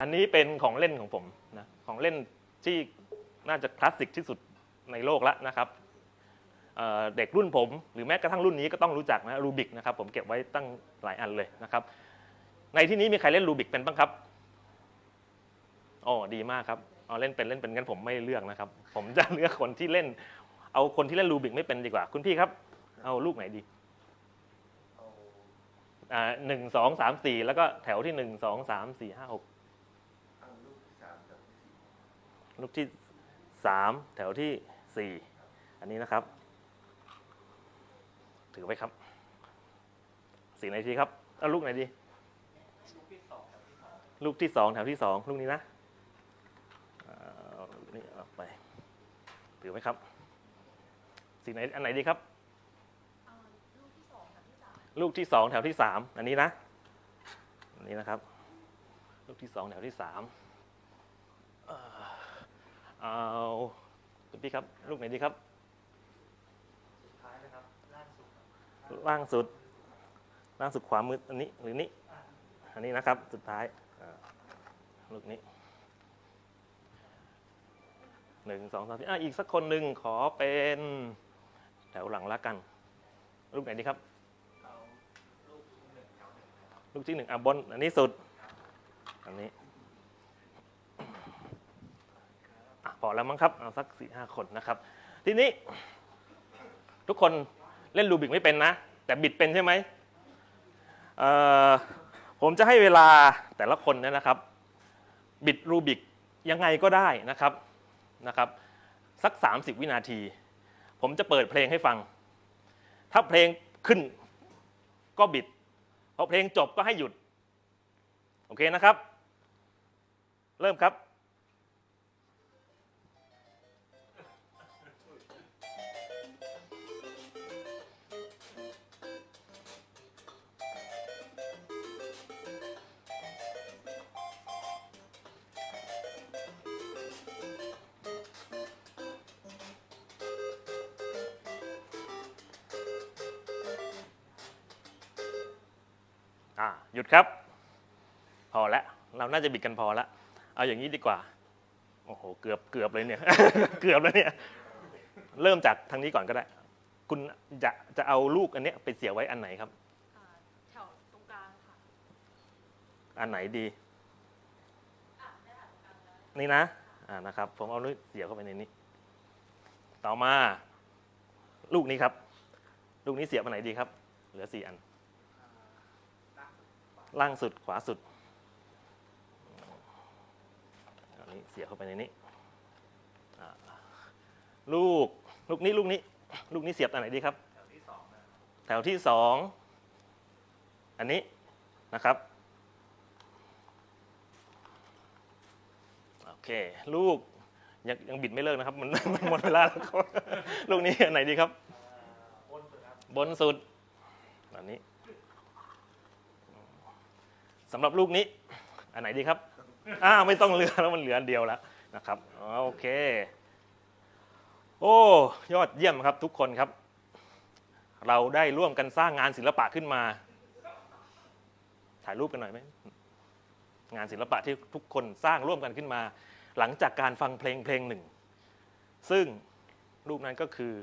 อันนี้เป็นของเล่นของผมนะของเล่นที่น่าจะคลาสสิกที่สุดในโลกแล้วนะครับเเด็กรุ่นผม หรือแม้กระทั่งรุ่นนี้ก็ต้องรู้จักนะรูบิกนะครับผมเก็บไว้ตั้งหลายอันเลยนะครับ ในที่นี้มีใครเล่นรูบิกเป็นบ้างครับอ๋อดีมากครับเอาเล่นเป็นเล่นเป็นงั้นผมไม่เลือกนะครับ ผมจะเลือกคนที่เล่น เอาคนที่เล่นรูบิกไม่เป็นดีกว่า คุณพี่ครับ เอาลูกไหนดีอ่าหนึ่งสองสามสี่แล้วก็แถวที่หนึ่งสองสามสี่ห้าหก ลูกที่สามแถวที่สี่อันนี้นะครับ ถือไว้ครับสีไหนดีครับเอาลูกไหนดี ลูกที่สองแถวที่สองลูกนี้นะเอาลูกนี้เอาไป ถือไว้ครับสีไหนอันไหนดีครับลูกที่สองแถวที่สามอันนี้นะ อันนี้นะครับ ลูกที่สองแถวที่สามเอาคุณพี่ครับ ลูกไหนดีครับ ล่างสุด ล่างสุดขวามืออันนี้หรือนี้ อันนี้นะครับ สุดท้ายอ่าลูกนี้หนึ่งสองสามสี่อะอีกสักคนหนึ่งขอเป็นแถวหลังละกัน ลูกไหนดีครับ ลูกที่หนึ่งอะบนอันนี้สุด อันนี้พอแล้วมั้งครับเอาสักสี่ห้าคนนะครับ ทีนี้ ทุกคนเล่นรูบิกไม่เป็นนะ แต่บิดเป็นใช่ไหมผมจะให้เวลาแต่ละคนเนี่ยนะครับ บิดรูบิกยังไงก็ได้นะครับนะครับ สัก 30 วินาที ผมจะเปิดเพลงให้ฟัง ถ้าเพลงขึ้นก็บิดพอเพลงจบก็ให้หยุด โอเคนะครับ เริ่มครับ อ่าหยุดครับ พอแล้วเราน่าจะบิดกันพอแล้ว เอาอย่างนี้ดีกว่า โอ้โห เกือบเกือบเลยเนี่ย เกือบแล้วเนี่ย เริ่มจากทางนี้ก่อนก็ได้ คุณจะจะเอาลูกอันเนี้ยไปเสียบไว้อันไหนครับ อ่าแถวตรงกลางค่ะอันไหนดีนี่นะ อ่า นะครับ ผมเอาลูกเสียบเข้าไปในนี้ ต่อมา ลูกนี้ครับ ลูกนี้เสียบอันไหนดีครับ เหลือสี่อัน ล่างสุด ขวาสุดอั นี้เสียบเข้าไปในนี้ลูกลูกนี้ลูกนี้ ลูกนี้เสียบอันไหนดีครับ แถวที่สองอันนี้นะครับโอเคลูกยังยังบิดไม่เลิกนะครับ มันมันหมดเวลาแล้วครับลูกนี้อันไหนดีครับ บนสุดอันนี้สำหรับลูกนี้ อันไหนดีครับ อ้าวไม่ต้องเหลือแล้วมันเหลืออันเดียวแล้วนะครับโอเค โอ้ยอดเยี่ยมครับทุกคนครับ เราได้ร่วมกันสร้างงานศิลปะขึ้นมา ถ่ายรูปกันหน่อยไหมงานศิลปะที่ทุกคนสร้างร่วมกันขึ้นมา หลังจากการฟังเพลงเพลงหนึ่ง ซึ่งรูปนั้นก็คือ